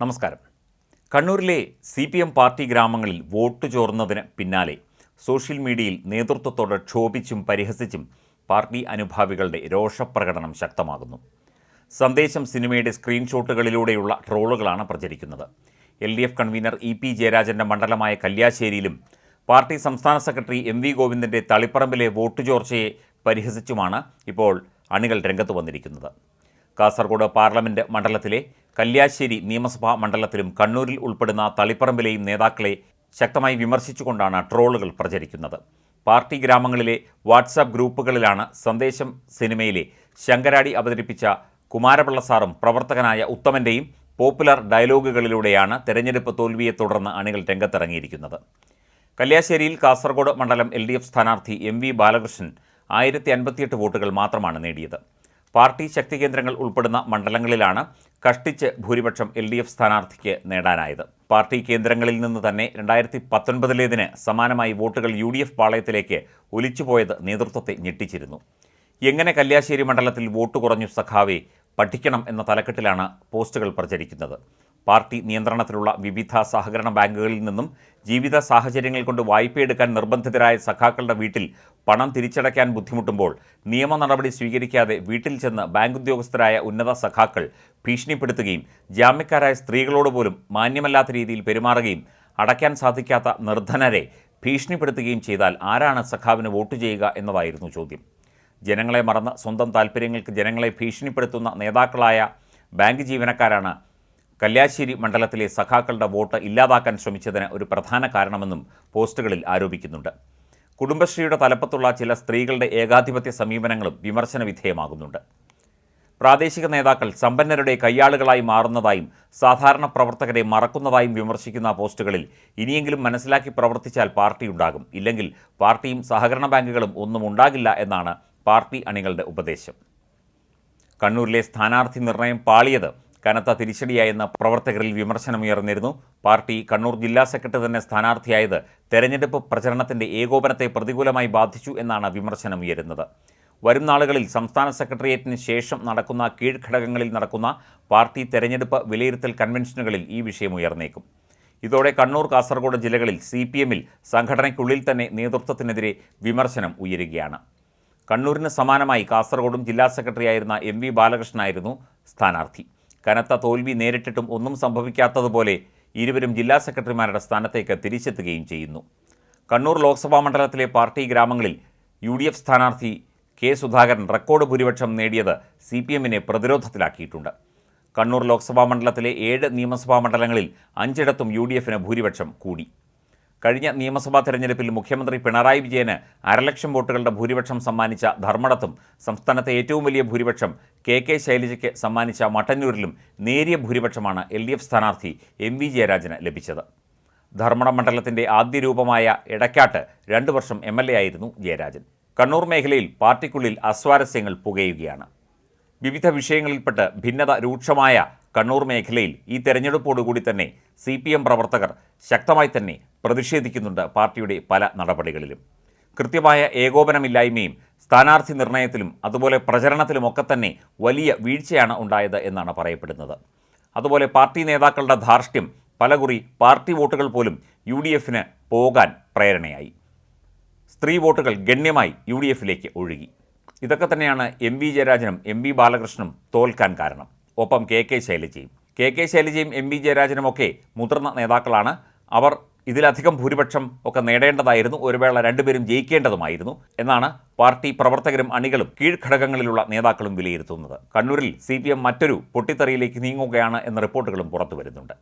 നമസ്കാരം. കണ്ണൂരിലെ C P M party ഗ്രാമങ്ങളിൽ വോട്ട് ചോർന്നതിന് പിന്നാലെ സോഷ്യൽ മീഡിയയിൽ നേതൃത്വത്തോടെ ക്ഷോഭിച്ചും പരിഹസിച്ചും പാർട്ടി അനുഭാവികളുടെ രോഷപ്രകടനം ശക്തമാകുന്നു. സന്ദേശം സിനിമയുടെ സ്ക്രീൻഷോട്ടുകളിലൂടെയുള്ള ട്രോളുകളാണ് പ്രചരിക്കുന്നത്. L D F convenor E P ജയരാജന്റെ മണ്ഡലമായ കല്യാശ്ശേരിയിലും പാർട്ടി സംസ്ഥാന സെക്രട്ടറി എം വി ഗോവിന്ദന്റെ തളിപ്പറമ്പിലെ വോട്ട് ചോർച്ചയെ പരിഹസിച്ചുമാണ് ഇപ്പോൾ അണികൾ രംഗത്ത് വന്നിരിക്കുന്നത്. കാസർഗോഡ് പാർലമെന്റ് മണ്ഡലത്തിലെ കല്യാശ്ശേരി നിയമസഭാ മണ്ഡലത്തിലും കണ്ണൂരിൽ ഉൾപ്പെടുന്ന തളിപ്പറമ്പിലെയും നേതാക്കളെ ശക്തമായി വിമർശിച്ചുകൊണ്ടാണ് ട്രോളുകൾ പ്രചരിക്കുന്നത്. പാർട്ടി ഗ്രാമങ്ങളിലെ വാട്സാപ്പ് ഗ്രൂപ്പുകളിലാണ് സന്ദേശം സിനിമയിലെ ശങ്കരാടി അവതരിപ്പിച്ച കുമാരപിള്ള സാറും പ്രവർത്തകനായ ഉത്തമന്റെയും പോപ്പുലർ ഡയലോഗുകളിലൂടെയാണ് തെരഞ്ഞെടുപ്പ് തോൽവിയെ തുടർന്ന് അണികൾ രംഗത്തിറങ്ങിയിരിക്കുന്നത്. കല്യാശ്ശേരിയിൽ കാസർഗോഡ് മണ്ഡലം എൽ ഡി എഫ് സ്ഥാനാർത്ഥി എം വി ബാലകൃഷ്ണൻ ആയിരത്തി അൻപത്തിയെട്ട് വോട്ടുകൾ മാത്രമാണ് നേടിയത്. പാർട്ടി ശക്തി കേന്ദ്രങ്ങൾ ഉൾപ്പെടുന്ന മണ്ഡലങ്ങളിലാണ് കഷ്ടിച്ച് ഭൂരിപക്ഷം എൽ ഡി എഫ് സ്ഥാനാർത്ഥിക്ക് നേടാനായത്. പാർട്ടി കേന്ദ്രങ്ങളിൽ നിന്ന് തന്നെ രണ്ടായിരത്തി പത്തൊൻപതിലേതിന് സമാനമായി വോട്ടുകൾ യു ഡി എഫ് പാളയത്തിലേക്ക് ഒലിച്ചുപോയത് നേതൃത്വത്തെ ഞെട്ടിച്ചിരുന്നു. എങ്ങനെ കല്യാശ്ശേരി മണ്ഡലത്തിൽ വോട്ട് കുറഞ്ഞു സഖാവെ പഠിക്കണം എന്ന തലക്കെട്ടിലാണ് പോസ്റ്റുകൾ പ്രചരിക്കുന്നത്. പാർട്ടി നിയന്ത്രണത്തിലുള്ള വിവിധ സഹകരണ ബാങ്കുകളിൽ നിന്നും ജീവിത സാഹചര്യങ്ങൾ കൊണ്ട് വായ്പയെടുക്കാൻ നിർബന്ധിതരായ സഖാക്കളുടെ വീട്ടിൽ പണം തിരിച്ചടയ്ക്കാൻ ബുദ്ധിമുട്ടുമ്പോൾ നിയമ നടപടി സ്വീകരിക്കാതെ വീട്ടിൽ ചെന്ന് ബാങ്ക് ഉദ്യോഗസ്ഥരായ ഉന്നത സഖാക്കൾ ഭീഷണിപ്പെടുത്തുകയും ജാമ്യക്കാരായ സ്ത്രീകളോട് പോലും മാന്യമല്ലാത്ത രീതിയിൽ പെരുമാറുകയും അടയ്ക്കാൻ സാധിക്കാത്ത നിർധനരെ ഭീഷണിപ്പെടുത്തുകയും ചെയ്താൽ ആരാണ് സഖാവിന് വോട്ട് ചെയ്യുക എന്നതായിരുന്നു ചോദ്യം. ജനങ്ങളെ മറന്ന് സ്വന്തം താൽപ്പര്യങ്ങൾക്ക് ജനങ്ങളെ ഭീഷണിപ്പെടുത്തുന്ന നേതാക്കളായ ബാങ്ക് ജീവനക്കാരാണ് കല്യാശ്ശേരി മണ്ഡലത്തിലെ സഖാക്കളുടെ വോട്ട് ഇല്ലാതാക്കാൻ ശ്രമിച്ചതിന് ഒരു പ്രധാന കാരണമെന്നും പോസ്റ്റുകളിൽ ആരോപിക്കുന്നുണ്ട്. കുടുംബശ്രീയുടെ തലപ്പത്തുള്ള ചില സ്ത്രീകളുടെ ഏകാധിപത്യ സമീപനങ്ങളും വിമർശന വിധേയമാകുന്നുണ്ട്. പ്രാദേശിക നേതാക്കൾ സമ്പന്നരുടെ കയ്യാളുകളായി മാറുന്നതായും സാധാരണ പ്രവർത്തകരെ മറക്കുന്നതായും വിമർശിക്കുന്ന പോസ്റ്റുകളിൽ ഇനിയെങ്കിലും മനസ്സിലാക്കി പ്രവർത്തിച്ചാൽ പാർട്ടി ഉണ്ടാകും. ഇല്ലെങ്കിൽ പാർട്ടിയും സഹകരണ ബാങ്കുകളും ഒന്നും ഉണ്ടാകില്ല എന്നാണ് പാർട്ടി അണികളുടെ ഉപദേശം. കണ്ണൂരിലെ സ്ഥാനാർത്ഥി നിർണയം പാളിയത് കനത്ത തിരിച്ചടിയായെന്ന പ്രവർത്തകരിൽ വിമർശനമുയർന്നിരുന്നു. പാർട്ടി കണ്ണൂർ ജില്ലാ സെക്രട്ടറി തന്നെ സ്ഥാനാർത്ഥിയായത് തെരഞ്ഞെടുപ്പ് പ്രചരണത്തിന്റെ ഏകോപനത്തെ പ്രതികൂലമായി ബാധിച്ചു എന്നാണ് വിമർശനമുയരുന്നത്. വരും നാളുകളിൽ സംസ്ഥാന സെക്രട്ടേറിയറ്റിന് ശേഷം നടക്കുന്ന കീഴ്ഘടകങ്ങളിൽ നടക്കുന്ന പാർട്ടി തെരഞ്ഞെടുപ്പ് വിലയിരുത്തൽ കൺവെൻഷനുകളിൽ ഈ വിഷയം ഉയർന്നേക്കും ഇതോടെ കണ്ണൂർ കാസർഗോഡ് ജില്ലകളിൽ സി പി എമ്മിൽ സംഘടനയ്ക്കുള്ളിൽ തന്നെ നേതൃത്വത്തിനെതിരെ വിമർശനം ഉയരുകയാണ്. കണ്ണൂരിന് സമാനമായി കാസർഗോഡും ജില്ലാ സെക്രട്ടറിയായിരുന്ന എം വി ബാലകൃഷ്ണനായിരുന്നു സ്ഥാനാർത്ഥി. കനത്ത തോൽവി നേരിട്ടിട്ടും ഒന്നും സംഭവിക്കാത്തതുപോലെ ഇരുവരും ജില്ലാ സെക്രട്ടറിമാരുടെ സ്ഥാനത്തേക്ക് തിരിച്ചെത്തുകയും ചെയ്യുന്നു. കണ്ണൂർ ലോക്സഭാ മണ്ഡലത്തിലെ പാർട്ടി ഗ്രാമങ്ങളിൽ യു ഡി എഫ് സ്ഥാനാർത്ഥി കെ സുധാകരൻ റെക്കോർഡ് ഭൂരിപക്ഷം നേടിയത് സി പി എമ്മിനെ പ്രതിരോധത്തിലാക്കിയിട്ടുണ്ട്. കണ്ണൂർ ലോക്സഭാ മണ്ഡലത്തിലെ ഏഴ് നിയമസഭാ മണ്ഡലങ്ങളിൽ അഞ്ചിടത്തും യു ഡി എഫിന് ഭൂരിപക്ഷം കൂടി. കഴിഞ്ഞ നിയമസഭാ തെരഞ്ഞെടുപ്പിൽ മുഖ്യമന്ത്രി പിണറായി വിജയന് അരലക്ഷം വോട്ടുകളുടെ ഭൂരിപക്ഷം സമ്മാനിച്ച ധർമ്മടത്തും സംസ്ഥാനത്തെ ഏറ്റവും വലിയ ഭൂരിപക്ഷം കെ കെ ശൈലജയ്ക്ക് സമ്മാനിച്ച മട്ടന്നൂരിലും നേരിയ ഭൂരിപക്ഷമാണ് എൽ ഡി എഫ് സ്ഥാനാർത്ഥി എം വി ജയരാജന് ലഭിച്ചത്. ധർമ്മടം മണ്ഡലത്തിന്റെ ആദ്യ രൂപമായ ഇടക്കാട്ട് രണ്ടു വർഷം എം എൽ എ ആയിരുന്നു ജയരാജൻ. കണ്ണൂർ മേഖലയിൽ പാർട്ടിക്കുള്ളിൽ അസ്വാരസ്യങ്ങൾ പുകയുകയാണ്. വിവിധ വിഷയങ്ങളിൽപ്പെട്ട് ഭിന്നത രൂക്ഷമായ കണ്ണൂർ മേഖലയിൽ ഈ തെരഞ്ഞെടുപ്പോടുകൂടി തന്നെ സി പി എം പ്രവർത്തകർ ശക്തമായി തന്നെ പ്രതിഷേധിക്കുന്നുണ്ട് പാർട്ടിയുടെ പല നടപടികളിലും. കൃത്യമായ ഏകോപനമില്ലായ്മയും സ്ഥാനാർത്ഥി നിർണയത്തിലും അതുപോലെ പ്രചരണത്തിലുമൊക്കെ തന്നെ വലിയ വീഴ്ചയാണ് ഉണ്ടായത് എന്നാണ് പറയപ്പെടുന്നത്. അതുപോലെ പാർട്ടി നേതാക്കളുടെ ധാർഷ്ട്യം പലകുറി പാർട്ടി വോട്ടുകൾ പോലും യു ഡി എഫിന് പോകാൻ പ്രേരണയായി. സ്ത്രീ വോട്ടുകൾ ഗണ്യമായി യു ഡി എഫിലേക്ക് ഒഴുകി. ഇതൊക്കെ തന്നെയാണ് എം വി ജയരാജനും എം വി ബാലകൃഷ്ണനും തോൽക്കാൻ കാരണം. ഒപ്പം കെ കെ ശൈലജയും. കെ കെ ശൈലജയും എം വി ജയരാജനും ഒക്കെ മുതിർന്ന നേതാക്കളാണ്. അവർ ഇതിലധികം ഭൂരിപക്ഷം ഒക്കെ നേടേണ്ടതായിരുന്നു. ഒരു വേള രണ്ടുപേരും ജയിക്കേണ്ടതുമായിരുന്നു. എന്നാണ് പാർട്ടി പ്രവർത്തകരും അണികളും കീഴ്ഘടകങ്ങളിലുള്ള നേതാക്കളും വിലയിരുത്തുന്നത്. കണ്ണൂരിൽ സി മറ്റൊരു പൊട്ടിത്തെറിയിലേക്ക് നീങ്ങുകയാണ് എന്ന റിപ്പോർട്ടുകളും പുറത്തു വരുന്നുണ്ട്.